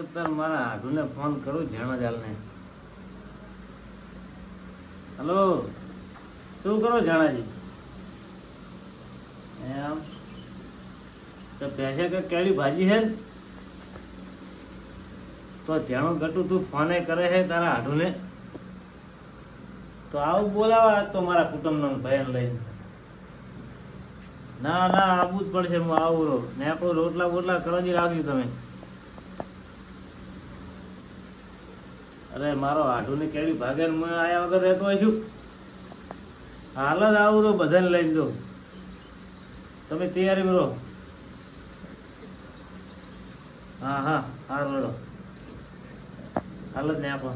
તો તાર મારા આઢુને ફોન કરું જાણાજાલને હલો શું કરો જાણાજી? એમ? તો ભેંસે કે કેળી ભાજી છે તો જેણું ગટું તું ફોને કરે છે તારા આઢુને તો આવું બોલાવા તો મારા કુટુંબનો ભયન લઈને. ના ના આવવું જ પડશે, હું આવું રહો. ને આપણું રોટલા બોટલા કરવાની રાખ્યું તમે. અરે, મારો આઢુની કેળી ભાગે હું આયા વગર રહેતો હોય છું. હાલ જ આવું રહો, બધાને લઈને દો તમે તૈયારી કરો. હા હા હા, રહો હાલ જ ને આપો.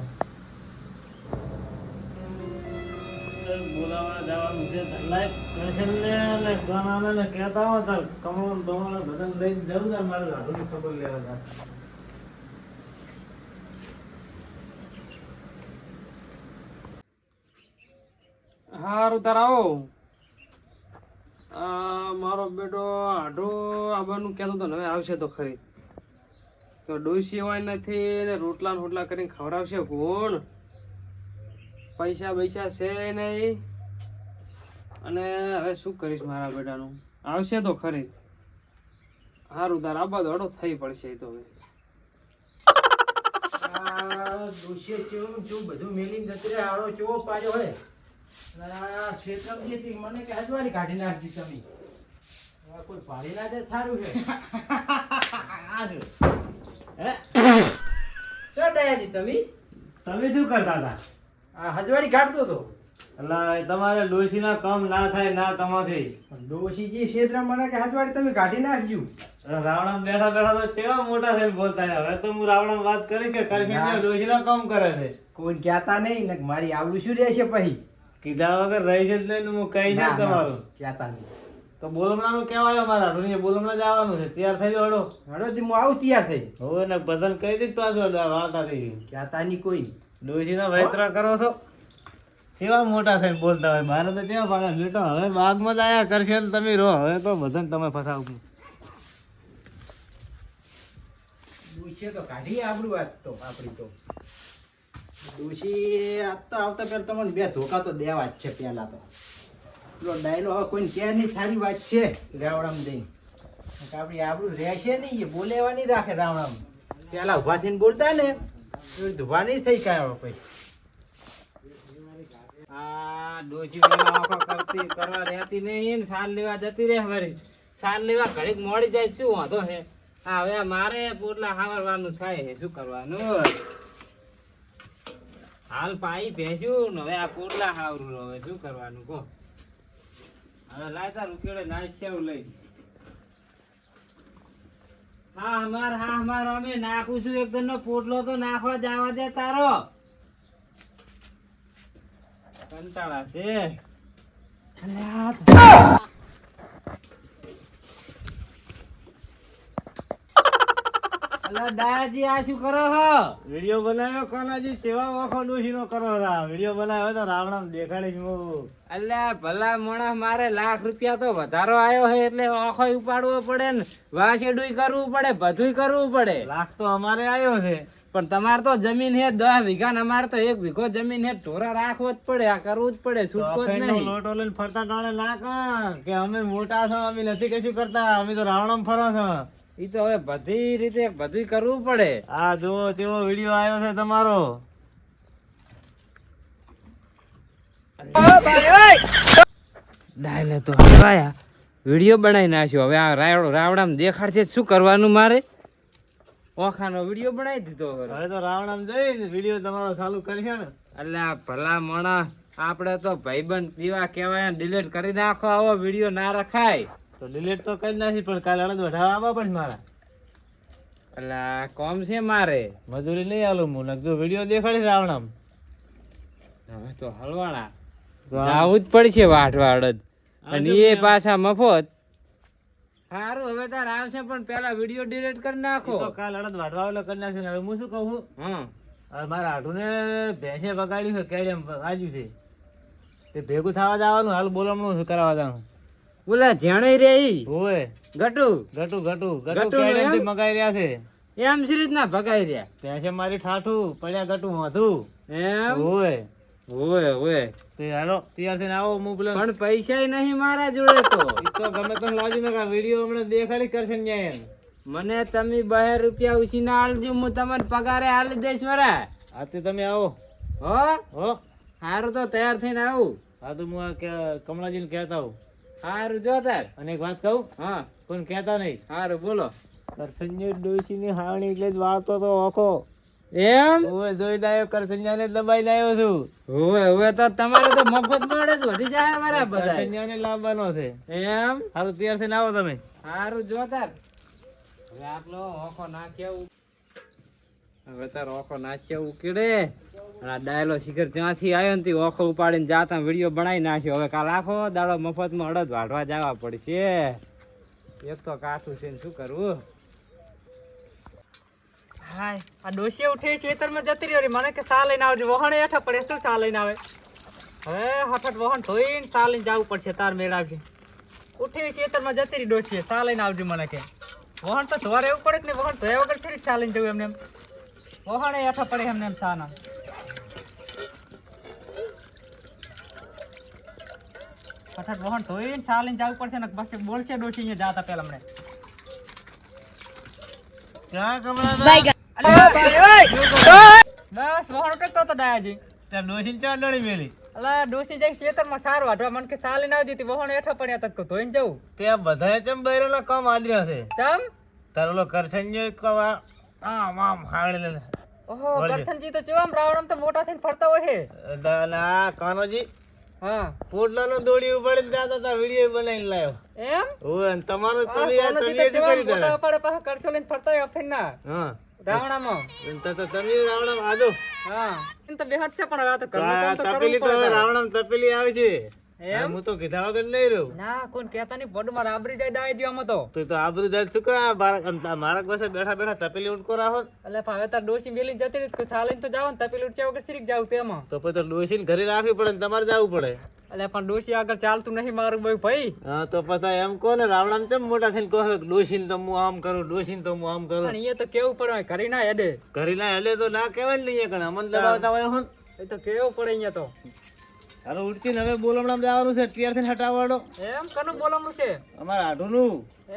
બોલાવા જવાનું છે લાઈક કરશે ને ને ગાનાને કહેતા હો તાર કમળો ને બમણો બધાને લઈને જવું તાર મારે આઢુની ખબર લેવા તાર હારું, તાર આવો. મારો બેટો આઢો આવવાનું કહેતો હતો હવે આવશે તો ખરી. તો ડોસી હોય નથી ને રોટલા રોટલા કરીને ખવડાવશે કોણ? પૈસા પૈસા છે નહીં. અને હવે શું કરીશ મારા બેટાનું? આવશે તો ખરી. હારું, તાર આબા દોડો, થઈ પડશે તો હવે. ચેવું ચેવું બધું મેલીને જતી આડો ચેવો પાડ્યો હોય. હતી, મને કે હજવારી કાઢી નાખજી તમે. કોઈ પાડી ના દે થારું છે. આ ચો ડાયાજી તમે? તમે શું કરતા હતા આ હજવારી કાઢતો હતો. અલા તમારે ડોશીના કામ ના થાય ના તમાથી ડોશીજી શેતરમ મને કે હજવારી તમે કાઢી નાખજો. રાવણમ બેઠા બેઠા તો કેવા મોટા થઈને બોલતા. હવે તો હું રાવણમ વાત કરી કે કરશી ને ડોશીના કામ કરે છે કોઈ કહેતા નહીં ને મારી આવડું શું રહેશે પછી કીધા વગર રહી છે જ નહીં હું કહી છે જ તમારું કહેતા નહીં. તો બોલમણાનું કહેવાય મારા ઢોલીએ બોલમણા જવાનું છે. તૈયાર થઈ જાવ હડો. હડો જી, હું આવું તૈયાર થઈ. હવે ને બધાને કહી દીધ પાછું વાર્તા થઈ. ગઈ કહેતા નહીં કોઈ. ડોશીના વૈતરા કરો છો. કેવા મોટા થઈને બોલતા હોય? મારે તો કેવા પાછા બેટો હવે બાગમાં જ આયા કરશે ને તમે રહો. હવે તો બધાને તમે ફસાવ પૂછે તો કાઢીએ આપણું વાત તો આપણી તો. ડોશી તો આવતા પહેલા તમને બે ધોકા તો દેવા જ છે પહેલા તો. પેલો ડાયલો હવે કોઈને કે નહીં, સારી વાત છે રાવણામ જઈને. આપણે આપણું રહેશે નહીં, એ બોલેવા નહીં રાખે રાવણામ. પહેલા ઊભા થઈને બોલતા ને ધોવા નહીં થઈ કાંઈ પછી આ ડોશી કરતી, કરવા રહેતી નહીં સાલ લેવા જતી રહે વળી. સાલ લેવા ઘડીક મોડી જાય, શું વાંધો છે હવે મારે પોટલા હાવરવાનું થાય શું કરવાનું? હાલ પાઈ ભેંસ્યું ને હવે આ કોટલા હાવરું હવે શું કરવાનું, કહો? હવે લાયતા રૂકેડે નાશ્યાવ લઈ. હા, અમાર હા, અમાર, અમે નાખું છું એકદમ નો પોટલો તો નાખવા જવા દે તારો. કંટાળા છે. અલા દાદાજી આ શું કરો હો વિડિયો બનાવ્યો કોનાજી? કેવા વખો ડોશીનો કરો રા વિડિયો બનાવ્યો તો રાવણા દેખાડીશ હું અલ્યા ભલા મોણા મારે લાખ રૂપિયા તો વધારો આવ્યો હે એટલે ઓખો ઉપાડવો પડે ને. વાસેડું કરવું પડે બધું કરવું પડે. લાખ તો અમારે આવ્યો છે. પણ તમારે તો જમીન હે દસ વીઘા ને અમારે તો એક વીઘો જમીન હે ઢોરા રાખવો જ પડે આ કરવું જ પડે છૂટકો જ નહીં. લોટો લઈને ફરતા ટાણે ના કે અમે મોટા છો અમે નથી કશું કરતા અમે તો રાવણમ ફરો છો. ઈ તો હવે બધી રીતે બધુંય કરવું પડે. આ જુઓ કેવો વીડિયો આવ્યો છે તમારો. ડાયલે તો હવાયા વીડિયો બનાવી નાખ્યો. હવે આ રાવડો રાવડામાં દેખાડશે શું કરવાનું મારે? ઓખાનો વીડિયો બનાવી દીધો હવે. હવે તો રાવણામાં જઈ વીડિયો તમારો ચાલુ કરશે ને. એટલે આ ભલા મોણા આપણે તો ભાઈબંધ દીવા કહેવાય ડિલીટ કરી નાખો. આવો વીડિયો ના રખાય. તો ડિલીટ તો કરી નાખી પણ કાલે અડદ વઢાવા આવવા પણ મારા. એટલે કોમ છે મારે? મજૂરી નહીં આલું હું નકજો વીડિયો દેખાડી રાવણામાં. હવે તો હલવાણા. આવું જ પડશે વાઢવા અડદ. અને એ પાછા મફત. સારું હવે તાર આવશે પણ પેલા વીડિયો ડિલીટ કરી નાખો તો કાલ અડદ વાઢવા એટલે કરી નાખશે હવે હું શું કહું? હમ હવે મારા હાડુને ભેંસે બગાડ્યું છે કેડેમ વાજ્યું છે. તે ભેગું થવા જવાનું હાલ બોલમણું શું કરાવવા જવાનું? બોલા જેણે રે ઈ ઓય. ગટુ? ગટુ ગટુ. ગટુ ગટુ થી મગાઈ રહ્યા છે? એમ સી ના ભગાઈ રહ્યા? ત્યાં છે મારી ઠાઠું પડ્યા ગટુ હતું એમ? ઓય. ઓય ઓય. તે હાલો તૈયાર થઈને આવો હું પેલો પણ પૈસા નહીં મારા જોડે તો. ઈ તો ગમે તો લાજી ને કા વીડિયો હમણાં દેખાડી કરશે ને. મને તમે બે રૂપિયા ઉછીના આલજો હું તમને પગારે આલી દઈશ મારા. આતે તે તમે આવો. હો? હો. હારું તો તૈયાર થઈને આવું. હા તો હું કમલાજીને કહેતા હું હારું જો તાર. અને એક વાત કહું? હા. કોઈ કહેતા નહીં? હારું બોલો. કરસંજય ડોશીની હાવણી એટલે જ વાતો તો ઓખો. એમ? ઓય જોઈ લાયો કરસંજાને દબાઈ લાયો છું. હવે હવે તો તમારે તો મફત મળે જ વધી જાય મારા બધા કરસંજાને લાવવાનો છે. એમ? હારું તૈયાર થઈને આવો તમે. હારું જો તાર. હવે આટલો ઓખો નાખ્યો હવે તાર ઓખો નાખ્યો ઉકેડે. આ ડાયલો શિખર ત્યાંથી આવ્યો ને ઓખો ઉપાડીને જાતા વીડિયો બનાવી નાખ્યો. હવે કાલ આખો દાડો મફતમાં અડદ વાઢવા જવા પડશે. એક તો કાઠું છે ને શું કરવું? હાય, આ ડોશી ઉઠી ખેતરમાં જતી રહ્યો મને કે સા લઈને આવજો. વહણ હેઠા પડે. શું સા લઈને આવે? હવે હઠાઠ વહાણ ધોઈને સા લઈને જવું પડશે. તાર મેળવશે ઉઠી ખેતરમાં જતી રહી ડોસીએ સા લઈને આવજો મને કે. વહણ તો ધોવા રહેવું પડે નહીં? વહાણ ધોયા વગર ફરી સા લઈને જવું એમને એમ. વહાણે હેઠા પડે એમને એમ થાના. હઠાઠ વહાણ ધોઈને સા લઈને જવું પડશે ને બસ બોલશે ડોસી અહીંયા જાતા પેલા હમણે ક્યાં કમળા બસ વહાણ કરતો હતો દાયાજી. ત્યાં ડોસી ચા લડી મેલી. અલા ડોસી જાય ખેતરમાં સાર વાઢવા મન કે ચાલીને આવતી હતી વહોણ હેઠા પડ્યા તક ધોઈને જવું. ત્યાં બધાએ ચમ બૈરેલા કામ આદર્યા છે. ચમ? તારો ઓલો કરસંજય કવા આમ આમ લે ઓહો ગરથનજી તો ચેવામ રાવણમ તો મોટા થઈને ફરતા હોય છે. દાના કાનોજી. હા. પોટલાનો દોડી ઉપાડીને હતા વીડિયો બનાવીને લાવ્યો એમ? ઓય તમારો આ તમે કોનોજી તમે જ કરી દે પડે પાછા કરછો લઈને ફરતા હોય અફીણના. હા. રાવણામાં. તો તો તમે રાવણ આજો. હા. એમ તો બેહાડ છે પણ હવે આ તો આ કરવું પડે તપેલી આવી છે. એમ? હું તો કીધા વગર નહીં રહું. ના કોઈ કહેતા નહીં પડમાં રાબરી જાય ડાય જીવામાં તો. તો તો આબરૂ જાય શું કા મારા પાસે બેઠા બેઠા તપેલી ઉંટકો રાખો એટલે હવે તાર ડોસી મેલી જતી રહી તો ચાલીને તો જાવ ને તપેલી ઉઠ્યા વગર સિરીક જાવ તેમાં તો પછી તો ડોશીને ઘરે રાખવી પડે ને તમારે જવું પડે. એટલે પણ ડોસી આગળ ચાલતું નહીં મારું ભાઈ ભાઈ. હા તો પછી એમ કહો ને રાવણ ચમ મોટા થઈને કહો છો તો હું આમ કરું ડોશીને તો હું આમ કરું. પણ એ તો કેવું પડે ઘરે ના હેડે. ઘરે ના હેડે તો ના કહેવાય ને નહીં કણ અમન દબાવતા હોય હું એ તો કેવું પડે અહીંયા તો. હાલો ઉડતી હવે બોલમણામ જવાનું છે. અત્યારથી થી હટાવાડો એમ? કનું બોલવાનું છે? અમારા આઢુનું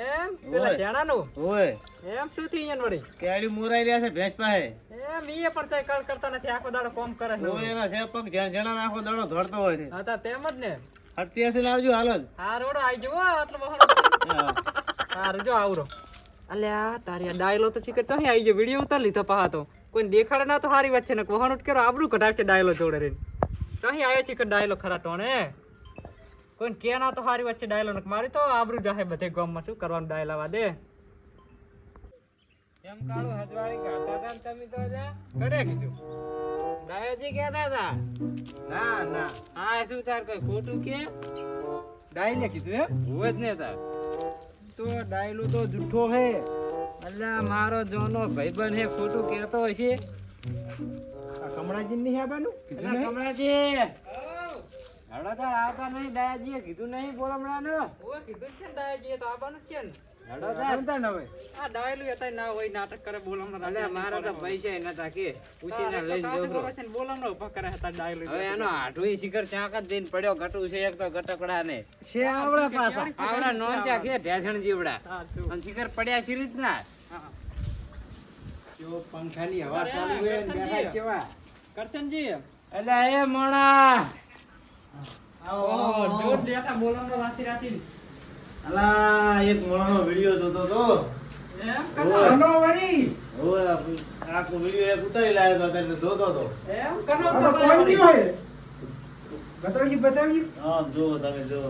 એમ? પેલા ઓય. ચણાનું હોય એમ? શું થી અહીંયા વળી? કેડી મોરાઈ રહ્યા છે ભેંસ પાસે. એમ ઈ પણ કઈ કાળ કરતા નથી. આખો દાડો કોમ કરે છે. ઓય એના છે પગ જણ જણા નાખો દાડો ધડતો હોય છે. હા તા તેમ જ ને. અત્યારથી આવજો હાલો હા રોડો આઈ જવો આટલો વહાણ હા. રજો આવરો. અલ્યા તારી આ ડાયલો તો ચીકર તો આવી ગયો. વીડિયો ઉતાર લીધો પાહા તો. કોઈ દેખાડે ના તો હારી વાત છે. ને વહાણ ઉઠ આબરું આબરૂ કઢાવશે ડાયલો જોડે રહીને. તો અહીં છે કે ડાયલો ખરા ટોણે? કોઈ કે ના તો હારી વાત છે ડાયલો ને મારી તો આબરૂ જાહે બધે ગામમાં શું કરવાનું ડાયલ આવા દે? એમ કાળું હજવાળી ગાતા હતા ને તમે તો કરે કીધું. ડાયોજી કહેતા હતા. ના ના. હા શું તાર કોઈ ખોટું કે? ડાયલે કીધું એમ? હોય જ ને તાર. તો ડાયલો તો જૂઠો હે. અલ્લા મારો જોનો ભાઈબંધ હે ખોટું કહેતો હશે. કમળાજી નહીં આવવાનું? કીધું કમળાજી. હડો આવતા નહીં ડાયાજીએ કીધું નહીં બોલ હમણાં ઓય કીધું છે ને ડાયજી તો આવવાનું છે ને. હડો તાર આવતા ને હવે? આ ડાયલું હતા ના હોય નાટક કરે બોલવાનું અલ્યા મારા તો પૈસા નતા કે ઉછીને લઈને જવું છું. ઊભા કરે હતા ડાયલું. હવે એનો હાડું શિખર ચાક જ દઈને પડ્યો ઘટું છે એક તો ઘટકડા ને છે આવડા પાછા આવડા નોંચા કે ઢેસણ જીવડા. અને શિખર પડ્યા સિરીજ રીતના? હા. જો પંખાની હવા ચાલુ હે ને બેઠા કેવા? કરશનજી. એટલે એ મોણા. આવો જોર બેઠા બોલવાનું રાતી રાતી અલા એક મોણાનો વીડિયો જોતો તો. એમ? કનો વળી. ઓય, આખો વીડિયો એક ઉતારી લાવ્યો તો ત્યારે જોતો તો. એમ? કનો તો બતાવજી બતાવજી. હા જુઓ તમે જુઓ.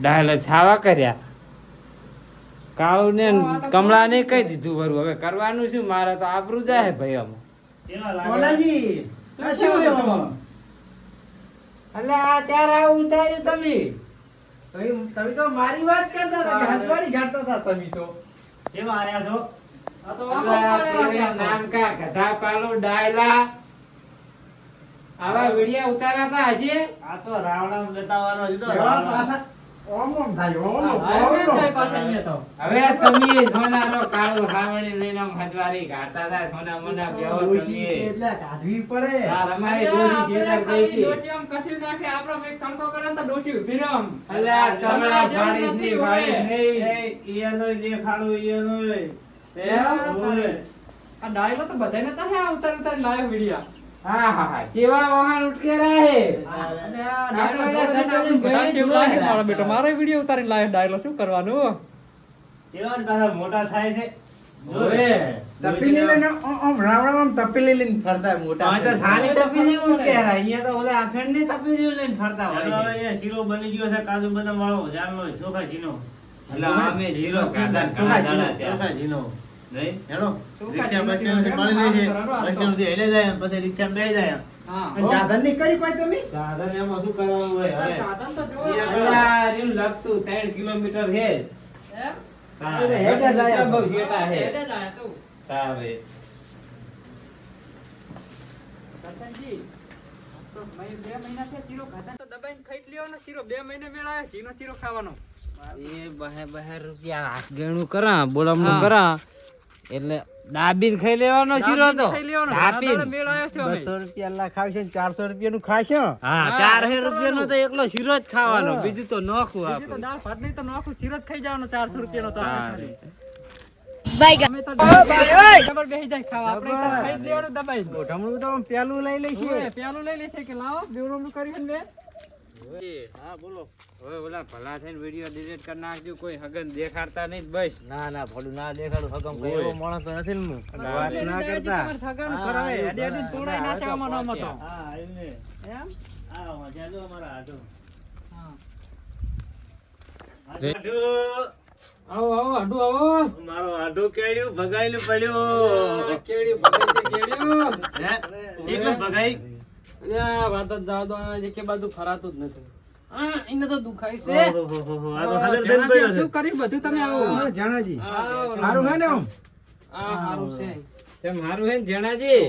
ડાયલ છાવા કર્યા. કાળું ને કમળા ને કહી દીધું વરું હવે કરવાનું શું? મારે તો આબરું જાય ભાઈ આમાં. આ આ ઉતાર્યું તમે. તો મારી વાત કરતા હતા ઘાટતા હતા તમે તો. કેવા આયા છો? આ તો અલા, આ કેવી નામ કા ગધા પાલો ડાયલા. આવા વિડિયા ઉતારાતા હશે? આ તો રાવણા બતાવવાનો જ હતો હવે તમે સોનારો કાળું હાવણી લઈને હજવારી કાઢતા હતા સોના મોના બેહો તમે એટલે કાઢવી પડે. તાર અમારી અલ્યા, ડોશી ગઈ ખાલી આમ કચી નાખે, આપણો કંઈક તણકો કરે ને તો રહે ની નહીં. દેખાડો? આ ડાયલો તો બધાને તો હે ઉતાર ઉતાર લાયો વિડિયા. હા હા હા. જેવા વાહન ઉટકેરા હે. ડાયલો જોડે જઈને આપણને ઘટાડ છે એવું લાગે મારો બેટો મારો વિડિયો ઉતારીને લાયો ડાયલો. શું કરવાનું? જેવા પાછા મોટા થાય છે. ઓવે. તપેલી લઈને ઓમ ઓમ રામ રામ તપેલી લઈને ફરતા મોટા આ તો સારી તપેલી ઉટકેરા અહીંયા તો ઓલે આફેણની તપેલીઓ લઈને ફરતા ચાલો હોય અહીંયા શીરો બની ગયો છે કાજુ બદામ વાળો. જામનો ચોખા ઝીનો એટલે ઘણા દાડા કિલોમીટર? હા, હેડે જાય. હેડે તું. તારે. તો બે મહિના થયા શીરો ખાધા તો દબાઈને ખાઈ લેવાનો શીરો બે મહિને મેળાયો શીરો ચીરો ખાવાનો. એ બહે બહે રૂપિયા. હાથ ગણું કરા બોલામણું કરા. એટલે દાબીન ખાઈ લેવાનો શીરો તો. ખાઈ લેવાનો. ઘણા દાબીને. બસો રૂપિયા લા ખાવશે ને ચારસો રૂપિયા નું ખાશે. હા હા, રૂપિયા નો રૂપિયાનો તો એકલો શીરો જ ખાવાનો. બીજું તો નોખું બીજું તો આપણે દાળ ભાત નહીં તો નોખું. શીરો જ ખાઈ જવાનો ચારસો રૂપિયાનો તો હા. આપણે અમે તો ડબલ બેસી જાય ખાવા. આપણે તો ખાઈ જ લેવાનું દબાઈને. મોઢામણું તો પેલું લઈ લઈશું. પેલું લઈ લઈશું કે લાવો બેવડું કરીને ને હા બોલો. હવે ઓલા ભલા થઈને વીડિયો ડિલીટ કરી નાખજો કોઈ હગન દેખાડતા નહીં બસ. ના ના ભલું ના દેખાડું હકમ ઓય. એવો માણસ તો નથી ને વાત ના કરતા તમારે કરાવે. એવું અડી તોડાઈ નાખે આમાં ને હા આવ્યું એમ? હા મજા જો અમારા હાથો. હા. આવો આવો આડું આવો. મારો હાડુ કેડ્યું ભગાયેલું પડ્યું. કેવડી ભગાઈ છે કેવડી હે? કેટલું ભગાઈ? અલ્યા વાત જ જાવ દો આ કે બાજુ ફરાતું જ નથી. આ એને તો દુખાય છે. આ તો હાજર થઈને પડ્યો છે. શું બધું તમે આવો. હા, જાણાજી. હે ને આ હારું છે. તે મારું હે ને જણાજી?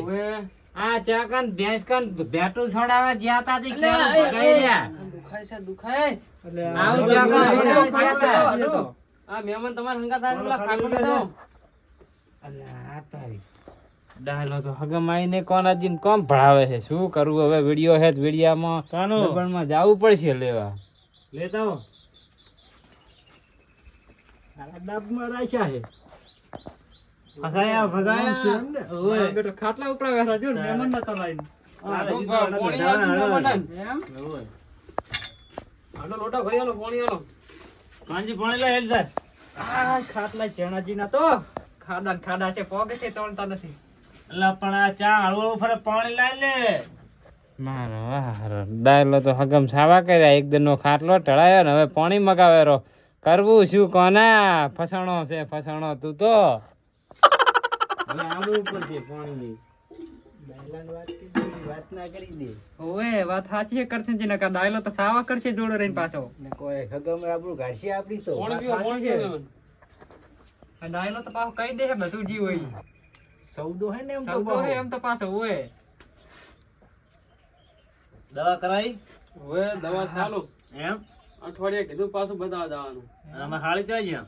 આ ચા ભેંસ કન ભેટું છોડાવવા જ્યાં ભગાઈ દુખાય છે દુખાય. આવું ચા કન જ્યાં આ મહેમાન તમારા હંગાત આવીને પેલા ખાટલો લીધો. અલ્યા, આ તારી. ડાયલો તો હગમાઈને કોનાજીને કોમ ભણાવે છે શું કરવું હવે વીડિયો હે વિડીયામાં કાનો દબાણમાં જવું પડશે લેવા લેતા હો આ ડાબમાં રાખ્યા છે ફસાયા ફસાયા ઓય. હા, બેટો ખાટલા ઉપર બેઠા જો ને, મહેમાન નતો લાઈને. આ હાલે, આડું, જીતો, પોણી હાલે, આલું હાલે. મહેમાનને. એમ? ઓય. આડો લોટા ભરી આલો પાણી આલો કાંજી પાણી લે હેડ થાય. આ ખાટલા ચણાજીના તો ખાડા ને ખાડા છે કે તોડતા નથી અલા પણ આ ચા હળવું હળવું ફરે પાણી લાય લે. મારો હારો ડાયલો તો હગમ સાવા કર્યા એક દિનનો ખાટલો ઢળાયો ને હવે પાણી મગાવે રો કરવું શું કોના? ફસાણો છે ફસાણો તું તો. હવે આવું ઉપર છે પાણી વાત ના કરી દે. ઓએ વાત સાચી કરશે ડાયલો તો સાવા કરશે જોડો રહીને પાછો. ને કોઈ હગમ આપણું ઘાડશે આપડી તો. પોણી પીવો પોણી પીવો? ડાયલો તો પાછો કહી દે બધું જીવ હોય. સૌદો હે ને એમ તો સૌદો હે એમ તો પાછો હોય દવા કરાઈ? હોય દવા ચાલુ. એમ? અઠવાડિયા કીધું પાછું બતાવવા જવાનું. અને અમે હાળી ચાલી ગયા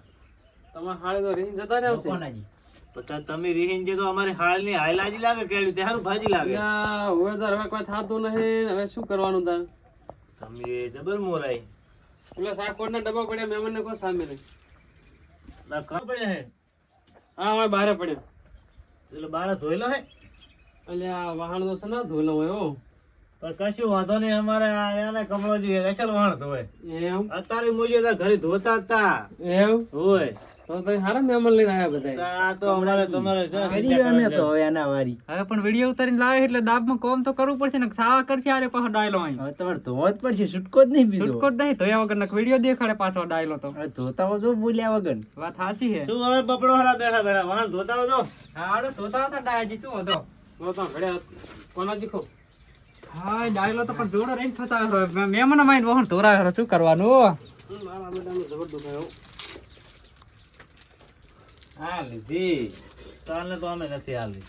તમારે હાળે તો રહી જતા રહેશે. કોનાજી પછી તમે રીહીન જે તો અમારી હાળની હાયલાજી લાગે કેળી? તે હારું ભાજી લાગે. હવે તાર હવે કોઈ થાતું નહીં. હવે શું કરવાનું તાર? તમે જબર મોરાઈ. પેલા ના ડબ્બા પડ્યા મહેમાનને કોઈ સામે નહીં. ના કાં પડ્યા હે. હા હવે બહાર પડ્યા. એટલે બાર ધોયેલો હે? અલ્યા વાહણ તો સના ને ધોયેલો હોય પણ કશું વાંધો નહીં અમારે આ એને કમળો જોઈએ અસલ વાહણ ધોવે. એમ? અત્યારે મુજે તો ઘરે ધોતા હતા તા. એમ? હોય. તો તો હારા મહેમાન લઈને આવ્યા બધા આ તો અમારે તમારે છે ને તો હવે એના વારી. હવે પણ વીડિયો ઉતારીને લાવે એટલે દાબમાં કોમ તો કરવું પડશે ને સાવા કરશે આરે પાછો ડાયલો અહીં. હવે તમારે ધોવો જ પડશે છૂટકો જ નહીં બીજો છૂટકો જ નહીં ધોયા વગર વીડિયો દેખાડે પાછો ડાયલો તો. ધોતા હો બોલ્યા વગર. વાત સાચી છે. શું હવે બપડો હરા બેઠા બેઠા? વાહન ધોતા હોજો હા આડો ધોતા હતા ડાયાજી શું હતો તો તો કોના દીખો હા ડાયલો તો પણ જોડો રહીને થતા હોય મહેમાન માઇન વહન ધોરા છે, શું કરવાનું મારા બેટાનું જબર દુખાય હો લીધી કાલને તો અમે નથી હાલી.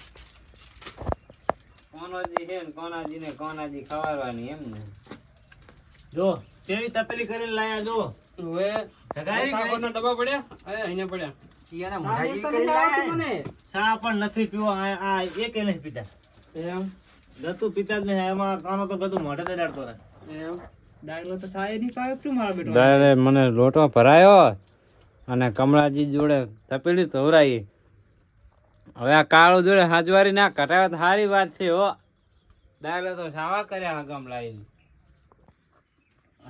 કોનાજી છે ને કોનાજી ને કોનાજી ખવાડવાની એમ ને. જો કેવી તપેલી કરીને લાયા જો? હવે જગાઈ સાગરના ડબ્બા પડ્યા? અરે અહીંયા પડ્યા. ઈયાના ચા મોઢા કરી નહીં આવડતું લાયા. મને. ચા પણ નથી પીવો આ આ એકે નહીં પીતા. એમ? ગતું પીતા જ નહીં એમાં કાનો તો ગતું મોઢે જ રહે. એમ? ડાયલો તો થાય નહીં પાયો શું મારો બેટો? દાડે મને લોટો ભરાયો. અને કમળાજી જોડે તપેલી ધોવરાઈ. હવે આ કાળો જોડે હાજવારી ના કટાવે તો સારી વાત છે હો. દાડે તો સાવા કર્યા હગમ લાવીને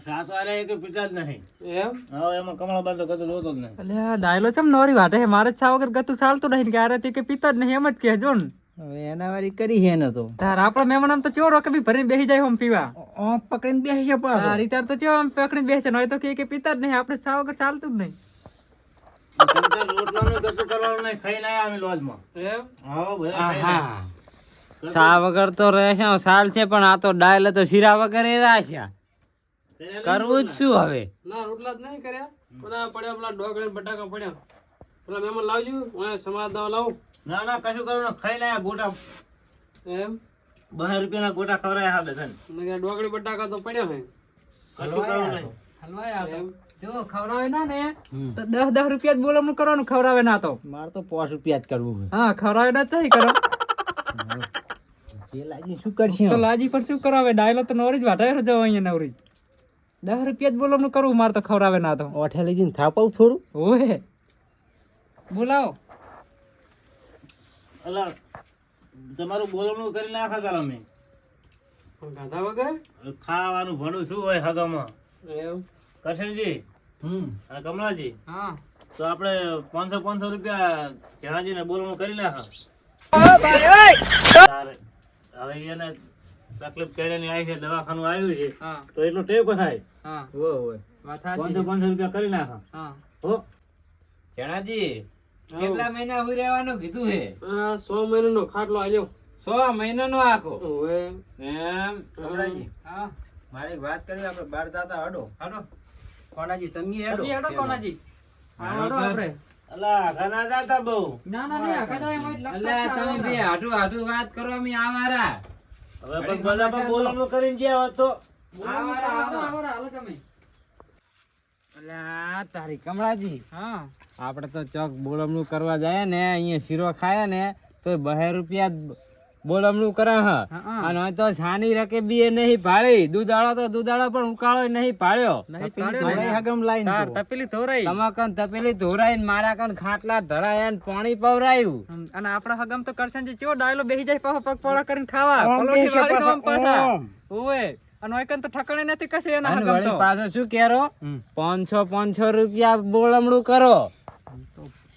ચા તો આરે એકે પીતા જ નહીં. એમ? હવે એમાં કમળા બાંધો ગતું જોતો જ નહીં. આ ડાયલો ચમ નોરી વાટે હે મારે ચા વગર ગતું ચાલતું નહીં આરે તે પીતા જ નહીં એમ જ કે જો ને એના વાળી કરી છે ને તો. તાર આપણા મહેમાન તો ચેવો રોકે ભરીને બેસી જાય આમ પીવા. ઓમ પકડીને બેસી છે પકડીને બેસે તો કે કે પીતા જ નહીં. આપણે ચા વગર ચાલતું જ નહીં. સા વગર તો રહેશે સાલ છે પણ આ તો ડાયલે તો શીરા વગર એ રાખ્યા કરવું જ શું હવે? ના રોટલા જ નહીં કર્યા. બધા પડ્યા પેલા ડોગળી બટાકા પડ્યા. પેલા મહેમાન લાવજો હું સમાજ દવા લાવું. ના ના કશું કરવું. ખાઈને આયા ગોટા. એમ? બહાર રૂપિયાના ગોટા ખવડાયા હા ડોગળી બટાકા તો પડ્યા હે કશું કરવું નહીં. હલવાયા એમ? જો ખવડાવે ના ને તો દસ દસ રૂપિયા જ બોલવાનું કરવાનું ખવડાવે ના તો. મારે તો પાંચ રૂપિયા જ કરવું હા ખવડાવે ના તો કરો. છે જે લાગી શું કરશે તો લાજી પર શું કરાવે? ડાયલો તો નોરી જ વાટાય જો અહીંયા નવરી. દસ રૂપિયા જ બોલવાનું કરવું મારે તો ખવડાવે ના તો. ઓઠે લઈ જઈને થાપાવું થોડું. ઓહે. બોલાવો. અલા તમારું બોલવાનું કરી નાખા ચાલ અમે. વગર? ખાવાનું ભણું શું હોય હગામાં. એમ કરશનજી હમ. અને કમલાજી હા. તો આપણે પાંચસો પાંચસો રૂપિયા જણાજીને બોલવાનું કરી નાખા. હવે એને તકલીફ કેળાની આવી છે દવાખાનું આવ્યું છે હા. તો એટલો ટેકો થાય હા. હોય હોય વાત પાંચસો પાંચસો રૂપિયા કરી નાખા. હા. હો. જણાજી કેટલા મહિના હું રહેવાનું કીધું હે? આ સો મહિનાનો ખાટલો આવ્યો સો મહિનાનો આખો? એમ. કમલાજી હા. મારે એક વાત કરવી આપણે બાર જાતા હડો. હાલો કોનાજી તમે હેડો. તમે હેડો કોનાજી. હા આપણે. અલા ઘણા જાતા બહુ. ના ના નહીં કદાચ એમાં લખતા તમે બે હાટુ હાટુ વાત કરો અમે આવારા. હવે પણ બધા પણ બોલવાનું કરીને ગયા તો. આવારા હાલો, આવો. હાલો, તમે. તારી કમળાજી. હા. આપણે તો ચોક બોલમણું કરવા જાય ને અહીંયા શીરો ખાય ને તો બહે રૂપિયા બોલમણું કરા હ. અને તો છાની રકે બીએ નહીં પાડી દૂધાળો તો દૂધાળો પણ ઉકાળો નહીં પાળ્યો. તપેલી તારે ધોળાઈ હગમ લાઈન તાર તો. તપેલી ધોરાઈ. ધોરાઈને મારા કન ખાટલા ધરાયા ને પાણી પવરાયું. અને આપણા હગમ તો કરશન ચેવો ડાયલો બેહી જાય પહો પગ પોળા કરીને ખાવા. પાછા, ઓવે અને ઓયકન તો ઠકણે નથી કશે એના હગમ તો. પાછો શું કેરો? હમ. પાંચસો પાંચસો રૂપિયા બોલમણું કરો.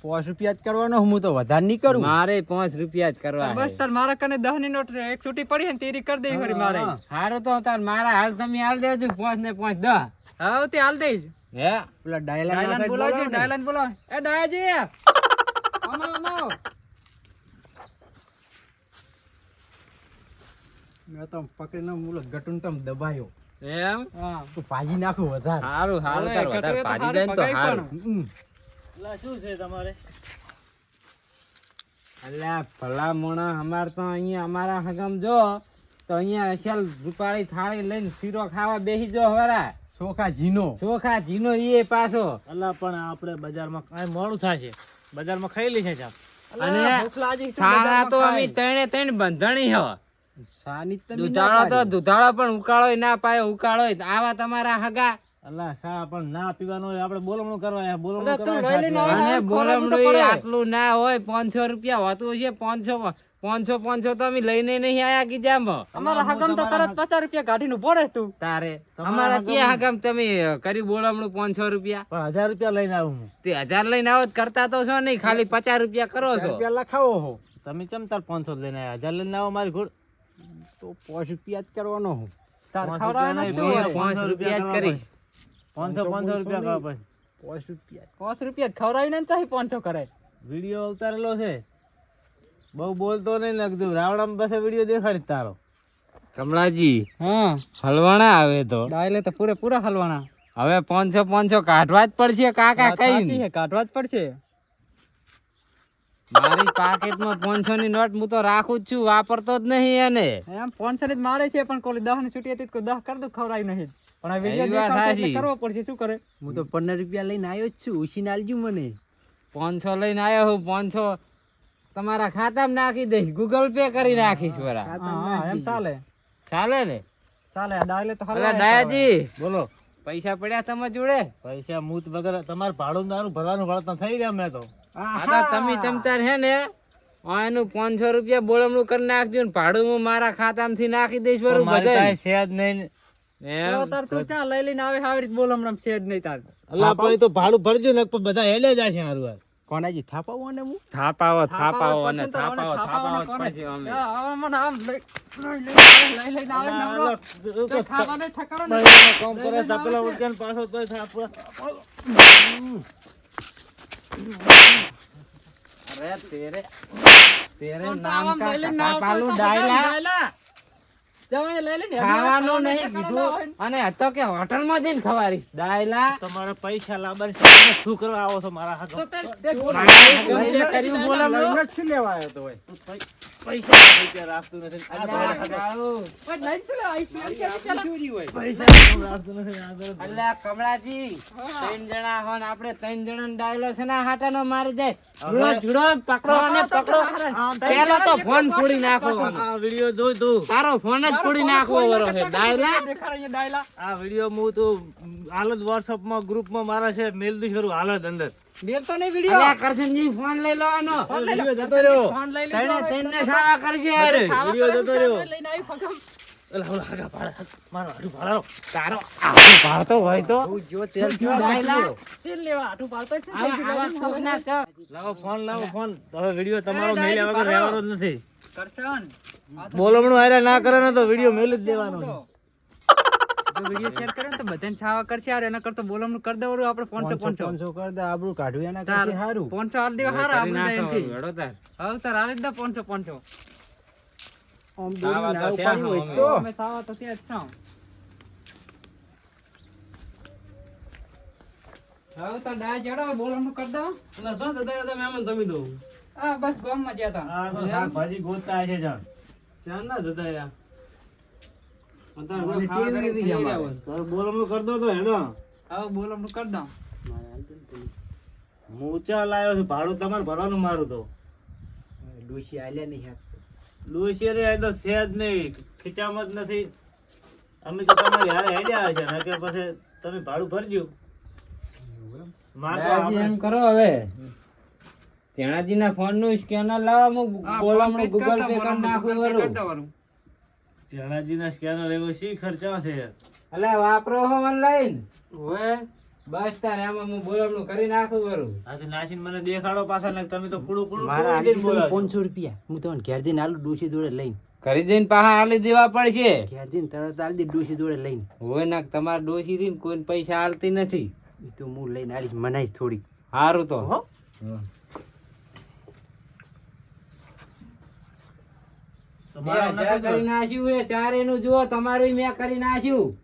પાંચ રૂપિયા જ કરવાનો હું તો વધારે નહીં કરું. મારે પાંચ રૂપિયા જ કરવા બસ તાર મારા કને દહની નોટ એક છૂટી પડી ને તેરી કરી દઈ ફરી મારે. હારો તો તાર મારા હાલ તમે હાલ દેજો પાંચ ને પાંચ દહ. હા તે હાલ દઈશ. હે? પેલા ડાયલાન બોલાવજો ડાયલાન બોલાવ. એ ડાયાજી આવો આવો મેં તો પકડીને મુલો ગટુન તમ દબાયો. એમ? હા. તો ભાજી નાખું વધારે. સારું સારું તાર વધારે ભાજી દે તો હારું અલા શું છે તમારે? અલ્યા ભલા મોણા અમાર તો અહીંયા અમારા હગમ જો તો અહીંયા અસલ રૂપાળી થાળી લઈને શીરો ખાવા બેસી જો હવારા. ચોખા જીનો ચોખા જીનો ઈ પાછો. અલા પણ આપણે બજારમાં કાંઈ મોડું થાય છે. બજારમાં ખાઈ છે ચા અને છે સારા તો અમે ત્રણે ત્રણ બંધણી હો. દુધાળો તો દુધાળો પણ ઉકાળો ના પાયો ઉકાળો આવા તમારા હગા અલા સા પણ ના પીવાનું હોય આપણે બોલવાનું કરવા બોલવાનું કરવા. અને પડે. આટલું ના હોય પાંચસો રૂપિયા હોતું હશે પાંચસો પાંચસો પાંચસો તો અમે લઈને નહીં આયા કીજામાં અમારા હગમ તો તરત પચાસ રૂપિયા કાઢીને રહે તું. તારે અમારા કે હગમ તમે કર્યું બોલામણું પાંચસો રૂપિયા? પણ હજાર રૂપિયા લઈને આવું તે હજાર લઈને આવો કરતા તો છો નહીં ખાલી પચાસ રૂપિયા કરો છો. રૂપિયા લખાવો હો. તમે ચમ તાર પાંચસો લઈને આવ્યા હજાર લઈને આવો મારી ઘોડ. તો પાંચ રૂપિયા જ કરવાનો હું. તાર ખવડાવવાનો પાંચ રૂપિયા જ કરીશ. પાંચસો પાંચસો રૂપિયા પછી. પાંચ રૂપિયા. પાંચ રૂપિયા ખવડાવીને ને ચાહી પાંચસો કરે. વીડિયો ઉતારેલો છે. બહુ બોલતો નહીં લગતું રાવડામાં પાસે વીડિયો દેખાડી તારો. કમળાજી હા. હલવાણા આવે તો. ડાયલે તો પૂરે પૂરા હલવાના હવે પાંચસો પાંચસો કાઢવા જ પડશે કાકા કઈ? છે, કાઢવા જ પડશે. મારી પાકેટમાં પાંચસો ની નોટ હું તો રાખું જ છું વાપરતો જ નહીં એને. એમ પાંચસો ની જ મારે છે પણ કોલી દહની છૂટી હતી દહ કરી દઉં ખવડાવી નહીં. પણ હવે વિડિયો દેખાડશે એટલે કરવો પડશે શું કરે? હું તો પંદર રૂપિયા લઈને આવ્યો જ છું ઉછીને આલજો મને. પાંચસો લઈને આવ્યો હું પાંચસો. તમારા ખાતામાં નાખી દઈશ ગૂગલ પે કરી નાખીશ હા, એમ ચાલે. ચાલે ને? ચાલે ડાયલે તો હાલે ડાયાજી. બોલો. પૈસા પડ્યા તમારા જોડે? પૈસા મૂત વગર તમારે ભાડું દારૂ ભરવાનું ભાડું થઈ ગયા મેં તો. આ તો તમે તમતાર હે ને એનું પાંચસો રૂપિયા બોલમણું કરી નાખજો ને ભાડું હું મારા ખાતામાંથી નાખી દઈશ બરોબર. છે જ નહીં. તાર તું ચા લઈ લઈને આવે આવી રીતે બોલો હમણાં છે જ નહીં તાર. અલ્લા પણ તો ભાડું ભરજો ને બધા હેલે જાય છે હારું કોનાજી થાપાવો ને હું? થાપાવો થાપાવો થાપાવો અને પછી તો મને થાપાવો થાપાવો પછી અમે. આ, મને આમ લઈ લઈ લઈ લઈ લઈને આવે ને અલ્લા, હમણાં. અલ્લા, તો ખાવાનો ઠકાણો નહીં. કામ કરે તપેલા ઉઠે પાછો તોય થાપવા. અરે તેરે તેરે નામ કા પાલુ ડાયલા ડાયલા. જમાઈ લઈ લઈને ખાવાનું નહીં ઠકાણો ના હોય બીજું અને હતો કે હોટલમાં જઈને ખવારીશ ડાયલા તમારે પૈસા લાવવાની છે. શું કરવા આવો છો મારા બોલ. મારા ગમે તે પૈસા પૈસા રાખતું નથી અલ્યા કમળાજી ત્રણ જણા હો ને આપણે ત્રણ જણા ડાયલો છે ને મારી જુડો જુડો પકડો અને પકડો. પેલો તો ફોન ફોડી નાખો આ વિડિયો જોઈ તું. તારો ફોન જ ફોડી નાખવો વરો છે. ડાયલા? ડાયલા. આ વિડિયો હું તો હાલ જ WhatsApp માં ગ્રુપમાં મારા છે મેલ દઈશ હાલત અંદર. મેલ તો નહીં વીડિયો. અલ્યા કરશનજી ફોન લઈ લો આનો. લો. જતો રહ્યો. ફોન લઈ લો તને તને સાવા કરશે યાર. વિડિયો જતો રહ્યો. લઈને આવી ફગમ. એલા ઓલા હાગા ભાડા મારો હાડું ભાડારો. તારો આખું ભાળતો હોય તો. હું જો તેલ ડાયલા તેલ લેવા હાટું પાડતો છે. આવા આવા ના લાવો ફોન લાવો ફોન. હવે વિડિયો તમારો મેલ્યા વગર રહેવાનો જ નથી. કરશન. બોલમણું હારે ના કરે ને તો વિડિયો મેલ જ દેવાનો વીડિયો શેર કરે ને તો બધાને છાવા કરશે યાર એના કરતા બોલમનું કરી આપણે દે આબરૂ કાઢવું એના તાર કરતા સારું પાંચસો દેવા હારા આપણે એનથી. હેડો તાર. હવે તાર હાલી દે પાંચસો પાંચસો. આમ આવા દોરીને તો આવું ત્યાં પાડ્યું હોય તો. અમે છાવા તો ત્યાં જ છો. હવે તો જડો બોલમનું કરી દો. એટલે શું તમે તો હા બસ ગામમાં ગયા તા. આ તો શાકભાજી છે જાણ. ના જતા કરી દો તો હેડો. હવે બોલમનું કરી દો લાવ્યો છું? ભાડું તમારે ભરવાનું મારું તો. ડોસી આલ્યા નહીં હાથ. ડોશી રે એ તો છે જ નહીં. ખીચામાં જ નથી. અમે તો તમારે હારે હેડ્યા છે ને કે પછી તમે ભાડું ભરજો. મારે એમ કરો હવે. ચેણાજીના ફોનનું સ્કેનર લાવો હું ગૂગલ પે કરી નાખું Google Pay વરું. કરી દેવાનું. ચણાજીના સ્કેનર એવો શી ખર્ચા છે? અલે વાપરો હો ઓનલાઈન ઓએ બસ તારે આમાં હું બોલમણું કરી નાખું વરું. તો નાસીન મને દેખાડો પાછા ને તમે તો કુડું કુડું મારા દઈને બોલાવજો. પાંચસો રૂપિયા. હું તમને ઘેર જઈને આલુ ડોસી જોડે લઈને. કરી જઈને પાછા આલી દેવા પડશે. ઘેર જઈને તરત આલી દે ડોસી જોડે લઈને. હોય ના તમારે ડોસી થી કોઈ પૈસા આલતી નથી. એ તો હું લઈને આલીશ મનાઈશ થોડી સારું તો. હો? તો બે મારું હજાર નકર કરી. નાખ્યું એ ચારે નું જુઓ તમારું મેં કરી નાખ્યું.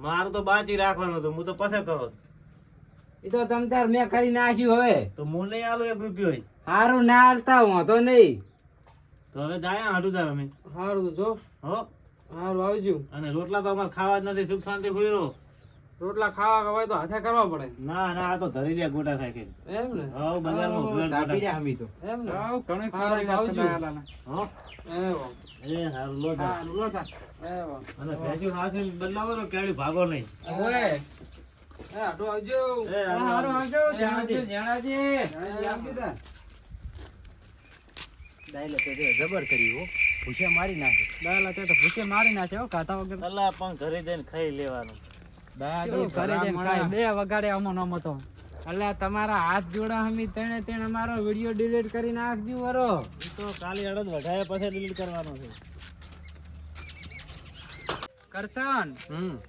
મારું તો બાજી રાખવાનું હતું હું તો પછી કરો. એ તો તમ તાર મેં કરી નાખ્યું હવે. તો હું નહીં આલું એક રૂપિયો. સારું ના આલતા વાંધો નહીં. તો હવે જાય હાડું તાર અમે. સારું જો. હો. સારું આવજો. અને રોટલા તો અમારે ખાવા જ નથી સુખ શાંતિ રહો. રોટલા ખાવા હોય તો હાથે કરવા પડે ના ના આ તો ધરી લે ગોટા થાય કે એમ ને હવ બજારમાં ભૂલા ગોટા. રહ્યા અમે તો એમ ને હાવ ઘણી ખાવા ખબર છું. હો? એવો એ હારું લો તાર. હા, લો તાર. એવો અને ભેંસું હાથે બદલાવો તો કેડી ભાગો નહીં ઓય એ આટો આવજો એ હારું. આવજો, જણાજી. જણાજી. આવજો ડાયલો તો જબર કરી હો ભૂસ્યા મારી નાખે ડાયલા તે તો ભૂસે મારી નાખે હો, ખાતા વગર. અલા પણ ઘરે જઈને ખાઈ લેવાનું કેવું ઘરે જઈને ખાય. બે વગાડે આમાં ને આમાં તો. અલ્યા તમારા હાથ જોડા હમી તેણે તેણે અમારો વીડિયો ડિલીટ કરી નાખજો વરો તો કાલી અડદ વઢાયા પછી ડિલીટ કરવાનો છે કરશન.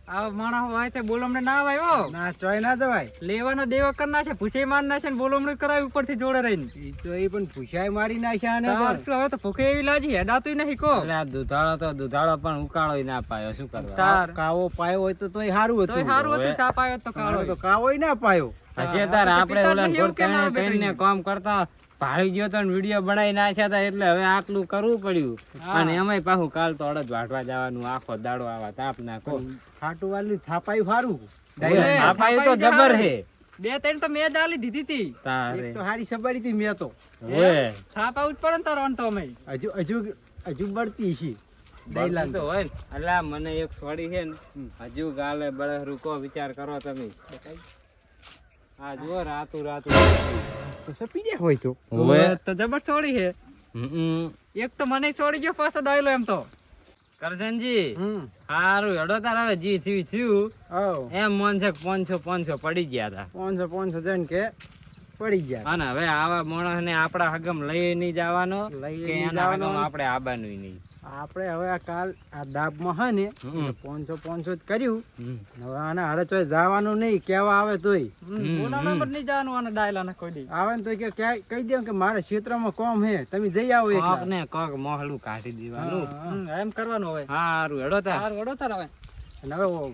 આ માણસ વાય છે બોલમણે ના વાયો ના ચોય ના જવાય. લેવાના દેવા કર ના છે ભૂસે માર ને બોલમણું કરાવી ઉપરથી જોડે રહીને. તો એ પણ ભૂસ્યા મારી અને તાર શું હવે તો ભૂખે એવી લાજી હેડાતું નહીં કો. દુધાળો તો દુધાળો પણ ઉકાળો ના પાયો શું કરવા કાવો પાયો હોય તો તોય સારું તોય તો સારું હતું સાપ પાયો તો કાળો તો કાવો ના પાયો. તાર આપણે ઓલા કામ કરતા ભાળી ગયો તો વીડિયો બનાવી નાખ્યા હતા એટલે હવે આટલું કરવું પડ્યું. અને એમાંય પાછું કાલ તો અડદ વાટવા જવાનું આખો દાડો આવા તાપ નાખો. ખાટું વાલી થાપાયું સારું થાપાયું તો જબર હે. બે ત્રણ તો મેં ડાલી દીધી હતી. તારે. તો હારી સબારી હતી મેં તો. હે થાપ જ પડે ને તારો તો અમે હજુ હજુ હજુ બળતી છે તો હોય ને. અલા મને એક છોડી છે ને. હજુ ગાલે બળે રૂકો વિચાર કરો તમે. આ જુઓ રાતું રાતું. તો સપી ગયા હોય તો. ઓય તો જબર છોડી છે. એક તો મને છોડી ગયો પાછો ડાયલો એમ તો. કરશનજી હમ. હારું હેડો તાર હવે જી થયું થયું. એમ મન છે પાંચસો પાંચસો પડી ગયા હતા પાંચસો પાંચસો જણ કે પડી ગયા. અને હવે આવા માણસ ને આપડા હગમ લઈ નહીં જવાનો લઈ કે એના જવાનો. હગમ આપણે આબાનું નહીં. આપણે હવે આ કાલ આ દાબમાં હે ને પાંચસો પાંચસો જ કર્યું. હવે આને હારે તો જવાનું નહીં કેવા આવે તોય. બોલાવવા પર નહીં જવાનું આને ડાયલા ને કોઈ દી. આવે ને તો કે કહી દે કે મારા ક્ષેત્રમાં કોમ હે તમે જઈ આવો એકલા. કોક કોક મોહલું કાઢી દેવાનું. એમ કરવાનું હોય હારું હેડો તાર. હાર વડો તાર હવે. અને હવે ઓક